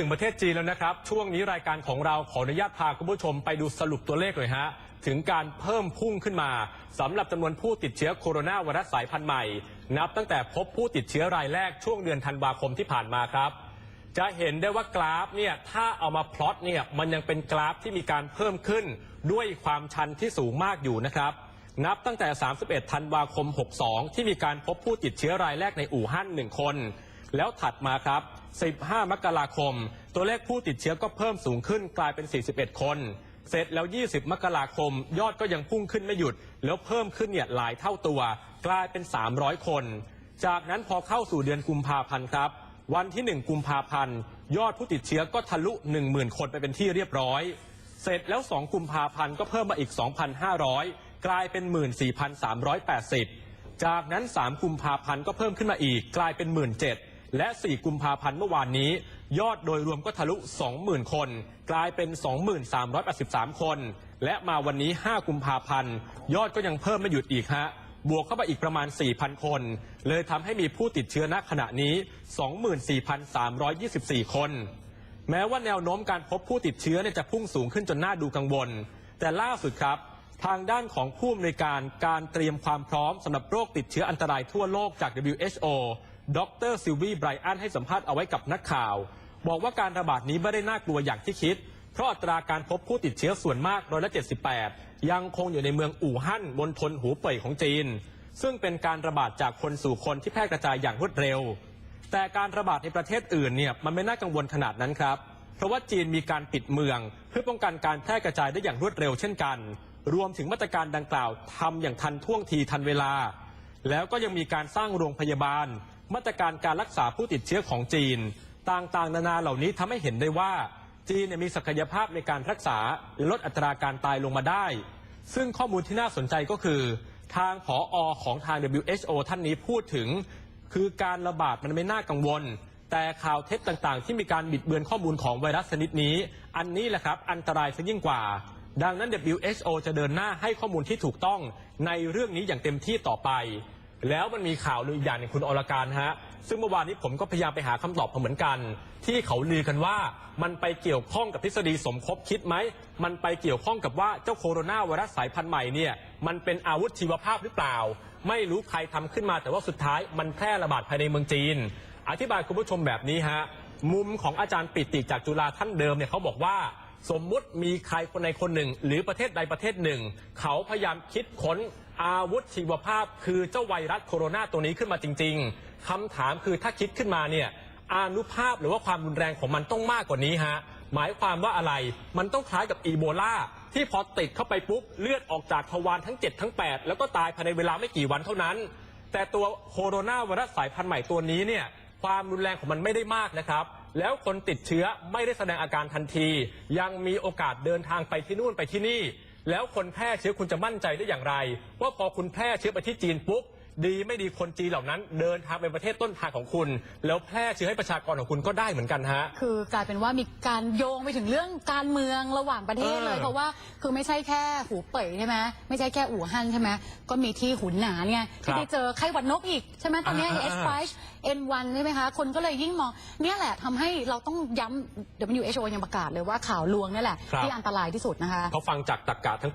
ถึงประเทศจีนแล้วนะครับ ช่วงนี้รายการของเราขออนุญาตพาคุณผู้ชมไปดูสรุปตัวเลขหน่อยฮะ ถึงการเพิ่มพุ่งขึ้นมาสำหรับจำนวนผู้ติดเชื้อโคโรนาไวรัสสายพันธุ์ใหม่ นับตั้งแต่พบผู้ติดเชื้อรายแรกช่วงเดือนธันวาคมที่ผ่านมาครับ จะเห็นได้ว่ากราฟเนี่ยถ้าเอามาพลอตเนี่ยมันยังเป็นกราฟที่มีการเพิ่มขึ้น ด้วยความชันที่สูงมากอยู่นะครับ นับตั้งแต่ 31 ธันวาคม 62 ที่มีการพบผู้ติดเชื้อรายแรกในอู่ฮั่น1คน แล้วถัดมาครับ 15 มกราคม ตัวเลขผู้ติดเชื้อก็เพิ่มสูงขึ้นกลายเป็น 41 คน เสร็จแล้ว 20 มกราคม ยอดก็ยังพุ่งขึ้นไม่หยุด แล้วเพิ่มขึ้นเนี่ยหลายเท่าตัว กลายเป็น 300 คน จากนั้นพอเข้าสู่เดือนกุมภาพันธ์ครับ วันที่ 1 กุมภาพันธ์ ยอดผู้ติดเชื้อก็ทะลุ 10,000 คนไปเป็นที่เรียบร้อย เสร็จแล้ว 2 กุมภาพันธ์ก็เพิ่มมาอีก 2,500 กลายเป็น 14,380 จากนั้น 3 กุมภาพันธ์ก็เพิ่มขึ้นมาอีก กลายเป็น 17,000 และ 4 กุมภาพันธ์เมื่อวานนี้ ยอดโดยรวมก็ทะลุ 20,000 คน กลายเป็น 2383 คน และมาวันนี้ 5 กุมภาพันธ์ยอดก็ยังเพิ่มไม่หยุดอีกฮะบวกเข้าไปอีกประมาณ 4,000 คน เลยทำให้มีผู้ติดเชื้อณขณะนี้ 24,324 คน แม้ว่าแนวโน้มการพบผู้ติดเชื้อจะพุ่งสูงขึ้นจนน่าดูกังวล แต่ล่าสุดครับ ทางด้านของผู้อำนวยการการเตรียมความพร้อมสำหรับโรคติดเชื้ออันตรายทั่วโลกจาก WHO ดรซิลวีไบรอันให้สัมภาษณ์เอาไว้กับนักข่าว บอกว่าการระบาดนี้ไม่ได้น่ากลัวอย่างที่คิด เพราะอัตราการพบผู้ติดเชื้อส่วนมากร้อยละ78 ยังคงอยู่ในเมืองอู่ฮั่นมณฑลหูเป่ยของจีน ซึ่งเป็นการระบาดจากคนสู่คนที่แพร่กระจายอย่างรวดเร็ว แต่การระบาดในประเทศอื่นเนี่ยมันไม่น่ากังวลขนาดนั้นครับเพราะว่าจีนมีการปิดเมือง เพื่อป้องกันการแพร่กระจายได้อย่างรวดเร็วเช่นกัน รวมถึงมาตรการดังกล่าวทำอย่างทันท่วงทีทันเวลา แล้วก็ยังมีการสร้างโรงพยาบาล มาตรการการรักษาผู้ติดเชื้อของจีน ต่างๆ นานาเหล่านี้ทำให้เห็นได้ว่า จีนมีศักยภาพในการรักษาและลดอัตราการตายลงมาได้ ซึ่งข้อมูลที่น่าสนใจก็คือ ทางผออของทาง WHO ท่านนี้พูดถึง คือการระบาดมันไม่น่ากังวล แต่ข่าวเท็จต่างๆ ที่มีการบิดเบือนข้อมูลของไวรัสชนิดนี้ อันนี้แหละครับอันตรายซะยิ่งกว่าดังนั้น WHO จะเดินหน้าให้ข้อมูลที่ถูกต้องในเรื่องนี้อย่างเต็มที่ต่อไป แล้วมันมีข่าวลืออีกอย่างหนึงคุณอรการฮะ ซึ่งเมื่อวานนี้ผมก็พยายามไปหาคำตอบมาเหมือนกัน ที่เขาลือกันว่ามันไปเกี่ยวข้องกับทฤษฎีสมคบคิดไหม มันไปเกี่ยวข้องกับว่าเจ้าโคโรนาไวรัสสายพันธุ์ใหม่เนี่ยมันเป็นอาวุธชีวภาพหรือเปล่า ไม่รู้ใครทำขึ้นมาแต่ว่าสุดท้ายมันแพร่ระบาดภายในเมืองจีน อธิบายคุณผู้ชมแบบนี้ฮะมุมของอาจารย์ปิติจากจุฬาท่านเดิมเนี่ยเขาบอกว่าสมมุติมีใครคนใดคนหนึ่ง หรือประเทศใดประเทศหนึ่ง เขาพยายามคิดค้น อาวุธชีวภาพคือเจ้าไวรัสโคโรนาตัวนี้ขึ้นมาจริง ๆคำถามคือถ้าคิดขึ้นมาเนี่ยอานุภาพหรือว่าความรุนแรงของมันต้องมากกว่านี้ฮะหมายความว่าอะไรมันต้องคล้ายกับอีโบลาที่พอติดเข้าไปปุ๊บเลือดออกจากทวารทั้ง 7 ทั้ง 8 แล้วก็ตายภายในเวลาไม่กี่วันเท่านั้น แต่ตัวโคโรนาไวรัสสายพันธุ์ใหม่ตัวนี้เนี่ยความรุนแรงของมันไม่ได้มากนะครับแล้วคนติดเชื้อไม่ได้แสดงอาการทันที ยังมีโอกาสเดินทางไปที่นู่นไปที่นี่ แล้วคนแพร่เชื้อคุณจะมั่นใจได้อย่างไร ว่าพอคุณแพร่เชื้อไปที่จีนปุ๊บ ดีไม่ดีคนจีนเหล่านั้น เดินทางไปประเทศต้นทางของคุณ แล้วแพร่เชื้อให้ประชากรของคุณก็ได้เหมือนกันฮะ คือกลายเป็นว่ามีการโยงไปถึงเรื่องการเมืองระหว่างประเทศเลยเออเพราะว่าคือไม่ใช่แค่หูเป่ยใช่ไหมไม่ใช่แค่อู่ฮั่นใช่ไหมก็มีที่หุนหนานไงครัที่บไปเจอไข้หวัดนกอีกใช่ไหมตอนเนี้อ่า เอสไฟ N1 ใช่ไหมคะ คนก็เลยยิ่งมองเนี่ยแหละทำให้เราต้องย้ำ WHO ยังประกาศเลยว่าข่าวลวงเนี่ยแหละ ครับ ที่อันตรายที่สุดนะคะ เขาฟังจากตรรกะทั้ง